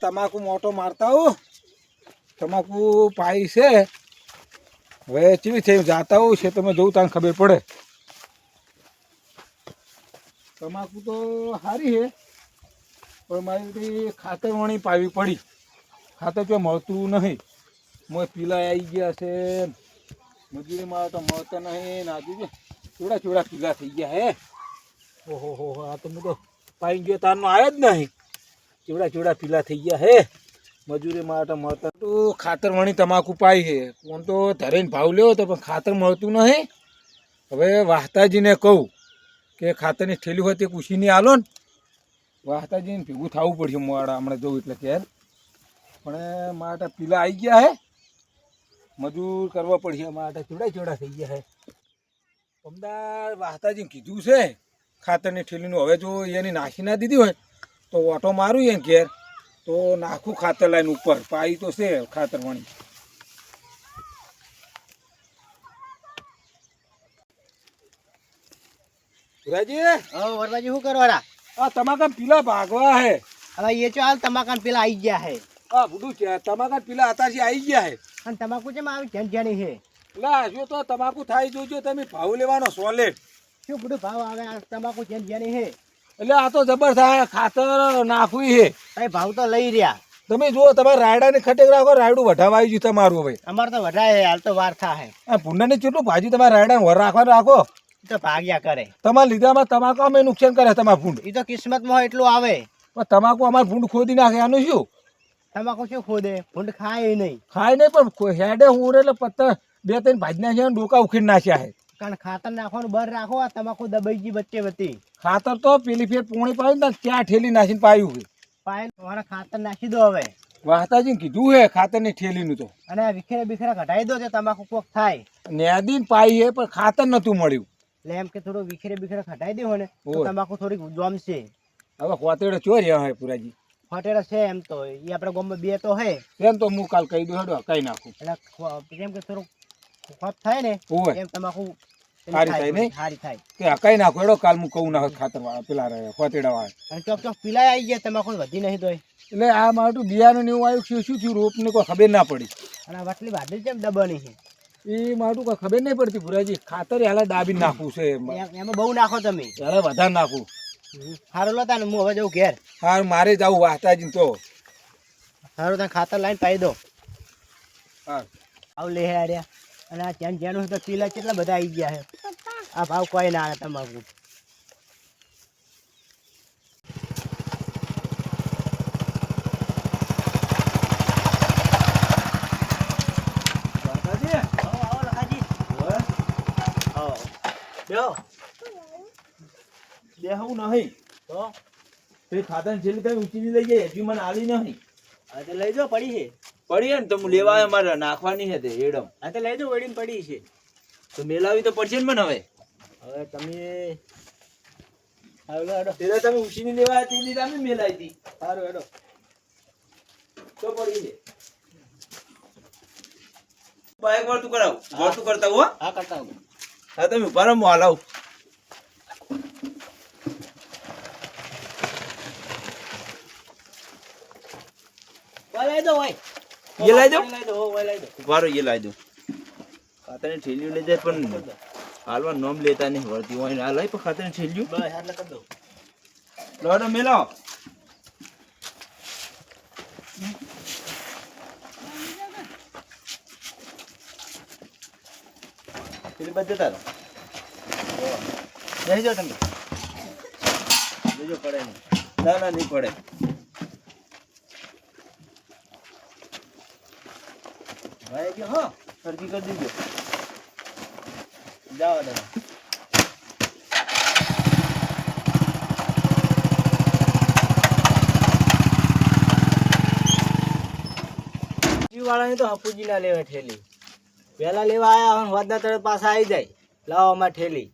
તમાકુ મોટો મારતા હું તમાકુ પાઈ છે. હવે ચીવી થઈ, જાતા હું છે તમે જોઉં તને ખબર પડે. તમાકુ તો સારી છે, પણ મારી બધી ખાતર વણી પાવી પડી. ખાતર જો મળતું નહીં. મોય પીલા આવી ગયા છે. મજૂરીમાં તો મળતા નહીં. નાજુ છે ચોડા ચોડા પીલા થઈ ગયા હે. ઓહો, હો આ તો હું તો પાઈ ગયો, તારનો આવ્યો જ નહીં. ચેવડા કેવડા પીલા થઈ ગયા હે? મજૂરી માટે મળતા તો ખાતર વણી તમાકુ પાઈ છે કોણ તો ધરીને ભાવ લેવો તો પણ ખાતર મળતું નહીં. હવે વાહતાજીને કહું કે ખાતરની ઠેલી હોય તે કુશીની આલો ને. વાહતાજીને ભેગું થવું પડશે મોડા હમણાં જવું એટલે કે પણ માટે પીલા આવી ગયા હે. મજૂર કરવા પડશે માટે ચેવડા ચેવડા થઈ ગયા હે. અમદાવાદ વાહતાજીને કીધું છે, ખાતરની ઠેલીનું હવે જો એની નાખી ના દીધી હોય તો ઓટો મારું એને ઘેર તો નાખું ખાતર લાઈન ઉપર. પાઈ તો છે ખાતર વણી. શું કરવાના આ તમાકા પીલા ભાગવા હે. હવે એ ચાલ તમાકા પેલા આવી ગયા હે. આ બધું છે તમાકા પીલા અત્યારથી આવી ગયા હે. અને તમાકુ છે આવી જન જાણી છે લા જો તો તમાકુ થાય જોજો તમે ભાવ લેવાનો સોલેટ શું બધું ભાવ આવે આ તમાકુ જન જાણી છે એટલે આ તો જબરદસ્ત ખાતર નાખવું હે. કઈ ભાવ તો લઈ રહ્યા. તમે જુઓ તમારે રાયડાની ખટેક રાખો રાયડું વધારવા આવી ગયું તમારું હવે? અમારે તો વધારે હાલ તો વાર થાય આ પુંડાની કેટલું ભાજી તમારે રાયડાને વર રાખવાનું રાખો. તો ભાગ્યા કરે. તમારા લીધામાં તમાકુ અમે નુકસાન કરે તમારા ભૂંડ. એ તો કિસ્મતમાં હોય એટલું આવે. પણ તમાકુ અમારે ભૂંડ ખોદી નાખે આનું શું? તમાકુ શું ખોદે? ભૂંડ ખાય નહીં. ખાય નહીં પણ હેડે હું એટલે પત્તર બે ત્રણ ભાજી નાખ્યા ડોકા ઉખીડ નાખ્યા હે કારણ ખાતર નાખવાનું બર રાખો આ તમાકુ દબાઈ ગઈ વચ્ચે વચ્ચે. ખાતર તો પેલી ફેર પૂણી પાયું ને ત્યાં ઠેલી નાખીને પાયું પાયલ મારા ખાતર નાખી દો હવે. વાહતાજીને કીધું હે ખાતરની ઠેલીનું તો. અને આ વિખેરા બિખેરા ઘટાડી દો તમાકુ કોક થાય. નેદીને પાઈ હે પણ ખાતર નતું મળ્યું. એટલે એમ કે થોડું વિખેરે બિખેરા ઘટાડી દો ને તો તમાકુ થોડીક જોમશે હવે કોતેડે ચોર્યા હે પુરાજી? ફટેરા છે એમ તો એ આપણા ગામમાં બે તો હે. એમ તો હું કાલ કહી દઉં હેડો કઈ નાખું. એટલે જેમ કે થોડુંક ખોટ થાય ને એમ તમાકુ સારી થાય નહીં? સારી થાય. કે હકાઈ નાખો? એડો કાલ હું કહું નાખ ખાતર વાળા પેલા રહે ખોતેડા વાળા. અને ચોક ચોક પીલા આવી ગયા તમાકુ વધી નહીં તોય. એટલે આ મારું બિયારણ ને એવું આવ્યું શું શું થયું? રોપને કોઈ ખબર ના પડી. અને આ વટલી વાદળી જેમ દબાણી છે? એ મારું કોઈ ખબર નહીં પડતી ભુરાજી. ખાતર હાલા દાબી નાખવું છે એમાં. બહુ નાખો તમે. હવે વધારે નાખું. સારું લો તાને હું હવે જવું ઘેર. હા મારે જવું વાહતાજી તો. સારું તને ખાતર લાઈન પાઈ દો. હા આવ લે આર્યા. અને આ જ્યાં જ્યાંનું તો પીલા કેટલા બધા આવી ગયા છે. આ ભાવ કોઈ ના આવે તમાકુ બેહવું નહીં. તો? તે ખાતર છેલ્લી કઈ ઉચી લઈ જાય હજી મને આલી નહીં. હા તો લઈ જાઓ પડી છે. પડી હે ને તો હું લેવા આવ્યો મારે નાખવાની છે તે એડમ હા તો લઈ જાઓ વળીને પડી છે. તો મેલાવી તો પડશે ને મને હવે. હવે તમે હાલો હેડો. તેરે તમે ઉછીની લેવા હતી તે લીધા અમે મેલાવી હતી. સારું હેડો. તો પડી છે. બાઈક વળતું કરાવ. વળતું કરતા હો હા. કરતા હો. હા તમે ઊભા રહો હું હલાવ લઈ દો ભાઈ. લઈ દો. ઊભા રહો એ લાવી દઉં ખાતરની ઠેલીઓ લઈ જાય પણ હાલવા નોમ લેતા નહીં વળતી હોય આ લઈ પણ કરી દો. લોડો મેલાવો પેલી બાજુ જતા રહો. જઈ જાઓ તમે. જોજો પડે નહીં. ના ના નહીં પડે. ભાઈ કે હા? સરખી કરી દીધો જાઓ દાદા વાળાને તો હપુજી ના લેવા ઠેલી. પેલા લેવા આવ્યા હવે વધના તરત પાછા આવી જાય. લાવવામાં ઠેલી.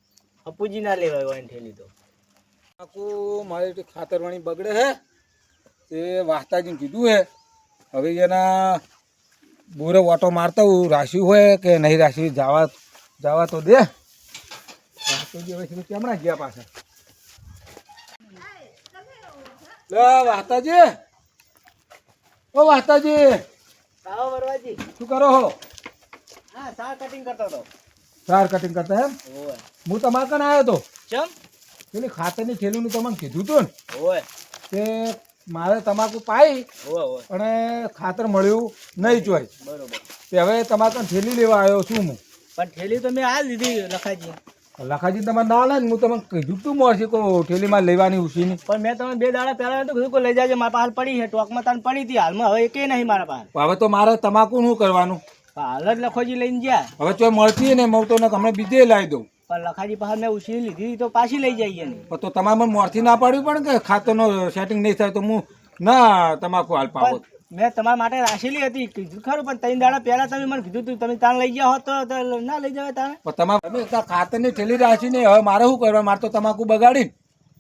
હપુજી ના લેવા હોય ઠેલી તો. આખું મારી ખાતરવાણી ખાતર વણી બગડે હે. તે વાસ્તાજીને કીધું હે. હવે એના બોરે ઓટો મારતા હું રાશી હોય કે નહીં રાશી જવા જવા તો દે. કેમણા ગયા પાછા. લે વાહતાજી ઓ વાસ્તાજી આવો વરવાજી શું કરો હો? હા સાર કટિંગ કરતો હતો. સાર કટિંગ કરતા એમ? હું તમારે કને આવ્યો તો? ચમ? પેલી ખાતરની થેલીનું તમને કીધું હતું ને. ઓય. કે મારે તમાકુ પાઈ અને ખાતર મળ્યું નહીં જોઈ બરોબર. તે હવે તમારે થેલી લેવા આવ્યો છું હું. પણ થેલી તો મેં આ લીધી લખાજી. લખાજી તમારે ના લે હું તમને કીધું તું મળશે કો થેલીમાં લેવાની ઉસીની પણ મેં તમને બે દાડા પહેલા તો કીધું લઈ જાજો મારા પાસે પડી છે ટોકમાં તાન પડી હતી હાલમાં હવે એકે નહીં મારા પાસે. હવે તો મારે તમાકુ શું કરવાનું હાલ જ લખોજી લઈને ગયા. હવે તો મળતી ને હું તો ને હમણાં બીજે લાવી દઉં. પણ લખાજી પાસે મેં ઉછીની લીધી તો પાછી લઈ જઈએ ને. તો તમારે મોરથી ના પાડ્યું પડે કે ખાતરનો સેટિંગ નહીં થાય તો હું ના તમાકુ હાલ પાવો મેં તમારા માટે રાખેલી હતી કીધું ખરું પણ ત્રણ દાડા પહેલા તમે મને કીધું તું તમે તાણ લઈ ગયા હોત તો ના લઈ જવાય તાણે. તમારે ખાતરની ઠેલી રાખીને હવે મારે શું કરવા? મારે તો તમાકુ બગાડી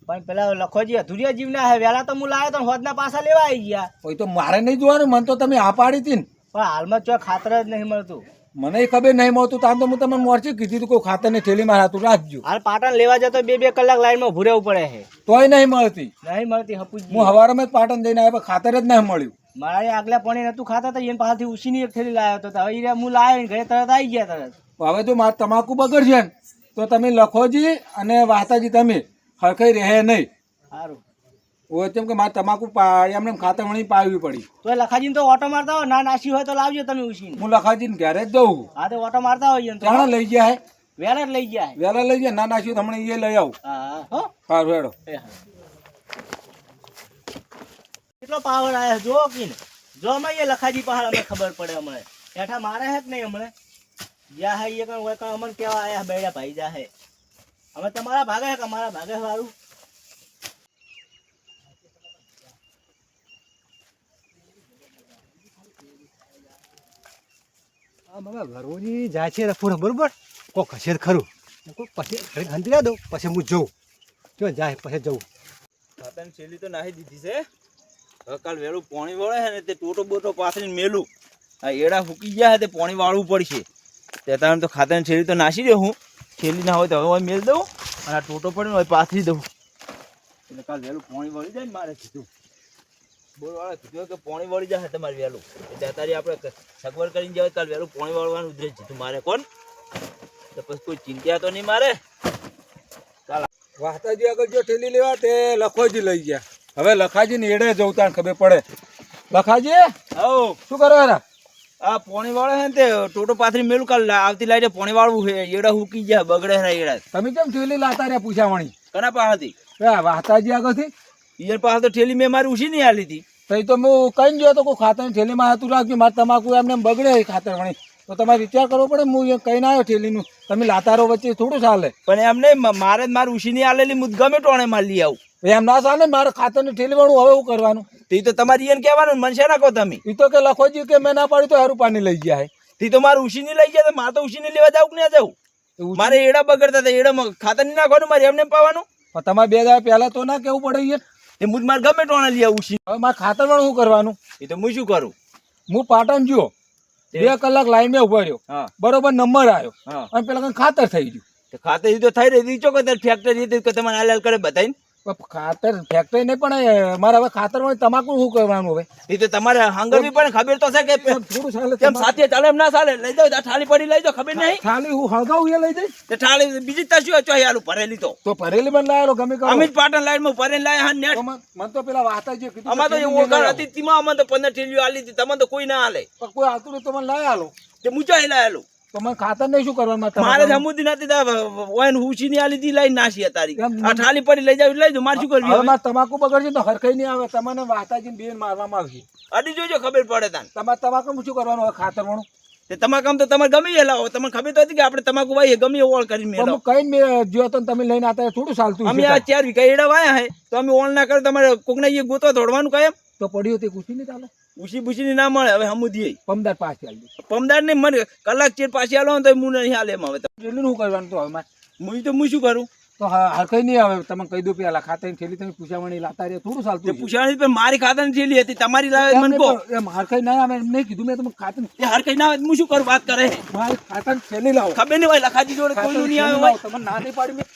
પણ પેલા લખોજી અધુરિયા જીવના હે વહેલા તો હું લાવ્યો તો હોદના પાછા લેવા આવી ગયા. પછી તો મારે નહીં જોવાનું મને તો તમે આ પાડી હતી ને. પણ હાલમાં ચો ખાતર જ નહીં મળતું. મને ખબર નહીં મળતું. તામ તો હું તમને મોરચી કીધી હતું કોઈ ખાતરની થેલીમાં રાતું રાખજો. હાલ પાટણ લેવા જતો બે બે કલાક લાઈનમાં ઉભું રહેવું પડે છે તોય નહીં મળતી. નહીં મળતી હપુજી. હું હવારમાં જ પાટણ જઈને આવ્યો પણ ખાતર જ નહીં મળ્યું. મારા એ આગલા પાણી નતું ખાતા હતા એને પાસેથી ઉછીની એક થેલી લાવ્યો હતો. તો હવે ઈ હું લાવ્યો ને ઘરે તરત આવી ગયા તરત. હવે તો મારે તમાકુ બગડશે ને તો તમે લખોજી અને વાતાજી તમે. હરખાઈ રહે નહીં. ઓ કેમ કે મારે તમાકુ પા- એમને એમ ખાતર વણી પાવી પડી. તો લખાજી લખાજીને તો ઓટો મારતા હોય ના નાસી હોય તો લાવજો તમે ઉછીને. હું લખાજીને ઘરે જ દઉં. હા તો ઓટો મારતા હોય તો. ક્યાં લઈ ગયા હે. વહેલા જ લઈ ગયા છે. વહેલા લઈ ગયા ના નાસી તો હમણાં એ લઈ આવું. હા હા હો. સારું હેડો કેટલો પાવર આયા જો કીને. જો અમે એ લખાજી પહાડ અમને ખબર પડે અમને હેઠા મારે હે કે નહીં હમણે? જ્યાં હે એ કણ હોય કણ અમને કેવા આયા બેડા ભાઈ જા હે. અમે તમારા ભાગે હે કે અમારા ભાગે વાળું મારા ઘરોની જાય છે રફુરા બરોબર? કોક હશે ખરું. કોક પછી ઘરે હંતરી દઉં, પછી હું જઉં. જો જાય, પછી જઉં. ખાતરની થેલી તો નાહી દીધી છે. કાલ વેળું પાણી વળે છે ને તે ટોટો બોટો પાથરીને મેલું. આ એડા ફૂકી ગયા છે, તે પાણી વાળવું પડશે. તે તારે તો ખાતરની છેલી તો નાસી દઉં હું. છેલી ના હોય તો હવે મેલ દઉં અને આ ટોટો હોય પાથરી દઉં. એટલે કાલ વહેલું પાણી વળી જાય ને મારે કીધું બોરવાળા કીધું કે પાણી વળી જશે તમારે વહેલું. એટલે અત્યારે આપણે સગવડ કરીને જાવ કાલ વહેલું પોણી વળવાનું ઉધરે જીધું મારે કોણ? તો પછી કોઈ ચિંતા તો નહીં મારે. વાતાજી આગળ જો ઠેલી લેવા તે લખોજી લઈ ગયા. હવે લખાજી ને એડે જવું તાણ ખબર પડે. લખાજી હવ શું કરો યાર આ પોણી વાળો હે તે ટોટો પાથરી મેલું કાલ આવતી લાઈટે પોણી વાળવું છે એડા હુકી ગયા બગડે ને એડા. તમે કેમ ઠેલી લાતા રહ્યા પૂછાવણી કના પાસેથી? વાહતાજી વાતાજી આગળથી? ઈયર પાસે તો ઠેલી મેં મારી ઉછી નહીં આલી હતી. તઈ તો હું કઈ ગયો તો કોઈ ખાતરની ઠેલીમાં હતું. રાખજો મારે તમાકુ એમને એમ બગડે એ ખાતર વણી. તો તમારે વિચાર કરવો પડે હું એ કઈ ના આવ્યો ઠેલીનું. તમે લાતારો વચ્ચે થોડું ચાલે. પણ એમ નહીં મારે જ મારી ઉછી નહીં આલેલી મુદ ગમે ટોણે માં લઈ આવું. એમ ના ચાલે મારે ખાતરની ઠેલી વાળું હવે શું કરવાનું? તે તો તમારી એને કહેવાનું મને છે ના કહો તમે? એ તો કે લખોજી કે મેં ના પાડી તો હારું પાણી લઈ ગયા તે તો મારે ઉછી નહીં લઈ ગયા મારે તો ઉછી નહીં લેવા જાવ કે ના જાવ મારે એડા બગડતા હતા એડા ખાતર નહીં નાખવાનું મારે એમને પાવાનું? તમારે બે દાડા પહેલા તો ના કેવું પડે એ મુજ મારે ગમે ટોણે લઈ આવું છું. હવે મારે ખાતર વાળું શું કરવાનું? એ તો હું શું કરું? હું પાટણ જુઓ બે કલાક લાઈનમાં ઊભો રહ્યો. બરોબર નંબર આવ્યો અને પેલા કંઈ ખાતર થઈ ગયું. ખાતર તો થઈ રહી ચોક્કસ ફેક્ટરી હતી કે તમારે હાલ કરે પણ ખાતર ફેક્ટરી નહીં પણ મારે હવે ખાતર હોય તમાકુ શું કરવાનું હવે? એ તો તમારે હંગવી પણ ખબર તો છે કે થોડું ચાલે કેમ સાથે ચાલે એમ ના ચાલે? લઈ જાવ થાળી પડી લઈ જાવ ખબર નહીં? થાળી હું હળગાવું એ લઈ જઈ તે થાળી બીજી તસ્યું ચોઈ આલું ભરેલી તો. તો ભરેલી પણ લાયેલો ગમે કરો. અમિત પાટણ લાઈનમાં ભરેલી લાયા હા નેટ. તો મન તો પેલા વાતા જે કીધું અમાર તો એ ઓળખાણ હતી તીમાં અમને તો પંદર ઠેલીઓ આલી હતી તમને તો કોઈ ના આલે. પણ કોઈ આતું નહીં તો મને લઈ આલો. તે મૂંચાઈ લાયેલું તો મને ખાતર નહીં શું કરવાનું મારે નથી ની આલી હતી નાસી તારી આ થાળી પડી લઈ જાવ લઈ મારે શું કરવી હવે હવે? મારે તમાકુ બગડશે તો હરખાઈ નહીં આવે તમને વાતાજીને બેન મારવામાં આવશે અડી જોજો ખબર પડે તાન. તમારે તમાકુ શું કરવાનું હવે ખાતર વાળું તે તમારે તો તમારે ગમે લાવો તમને ખબર તો હતી કે આપણે તમાકુ ભાઈ ગમે ઓળ કરીને મેં કઈ મેં જો તો તમે લઈને આતા થોડું ચાલતું અમે આ ચાર વીઘા એડા વાયા હે તો અમે ઓળ ના કરે તમારે કોકના ગોતો દોડવાનું કાયમ? તો પડ્યો તે કુછી નહીં ચાલે? ઉછી બુછી ના મળે હવે હમુદી પમદાર પાસે ચાલજો પમદાર ને મને કલાક ચેર પાસે આલો તો હું નહીં હાલે એમ હવે. એટલું શું કરવાનું તો હવે મારે? હું તો હું શું કરું? તો હરખાઈ નહીં આવે તમે કહી દો પેલા ખાતરની થેલી તમે પૂછાવણી લાતા રહ્યા થોડું ચાલતું પૂછાવણી પણ મારી ખાતાની થેલી હતી તમારી લાવે મને કહો. એમ હરખાઈ ના આવે એમ નહીં કીધું મેં તમે ખાતર એ હર કઈ ના આવે હું શું કરું વાત કરે. મારી ખાતરની થેલી લાવો. ખબર નહીં હોય લખાજી જોડે કોઈ નહીં આવે હોય. તમે ના નહીં પાડી મેં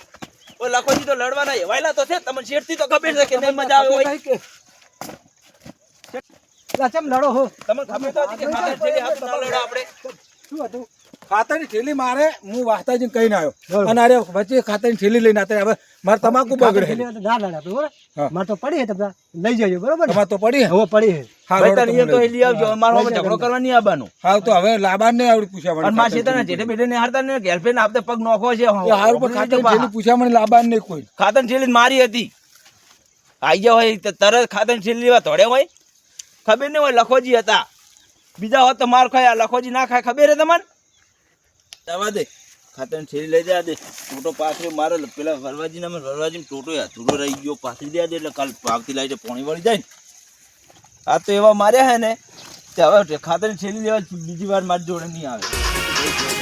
લખોજી તો લડવાના એવાયલા તો છે તમને શેઠથી તો ખબર છે કે નહીં મજા આવે હોય. ચમ લડો હો. તમને ખબર તો હતી કે ખાતર થેલી હાથ ના લડો આપણે. શું હતું? ખાતરની થેલી મારે હું વાસ્તાજીને કહીને આવ્યો. અને અરે વચ્ચે ખાતરની થેલી લઈને આતે હવે મારે તમાકુ બગડે. છે. ખાતર ના લડા બરોબર? મારે તો પડી હે તમને. લઈ જજો બરોબર ને? તમારે તો પડી હે? હવે પડી હે. હા, તો એ તો લઈ આવજો. અમારો હવે ઝઘડો કરવા નહીં આવવાનું. હા તો હવે લાબાન ને આવડી પૂછ્યા અને જેઠે બેઠે નિહાળતા ને ગેરફ્રેન્ડ આપતે પગ નોખો છે. પણ પૂછ્યા મને લાબાન નહીં કોઈ. ખાતર છેલ્લી મારી હતી. આઈ ગયા હોય તરત ખાતર છેલ્લી લેવા તોડે હોય. ખબર નહીં હોય લખોજી હતા. બીજા હોત તો માર ખાય લખોજી ના ખાય, ખબર હે તમને? દવા દે. ખાતર છેલ્લી લઈ જા દે. ટોટો પાથરી મારે પેલા વરવાજી ના વરવાજી ટોટો અધૂરો રહી ગયો. પાથરી દે દે એટલે કાલ પાવતી લાવી પોણી વળી જાય ને. આ તો એવા માર્યા હે ને, કે હવે ખાતર છેરી લેવા બીજી વાર મારી જોડે નહીં આવે.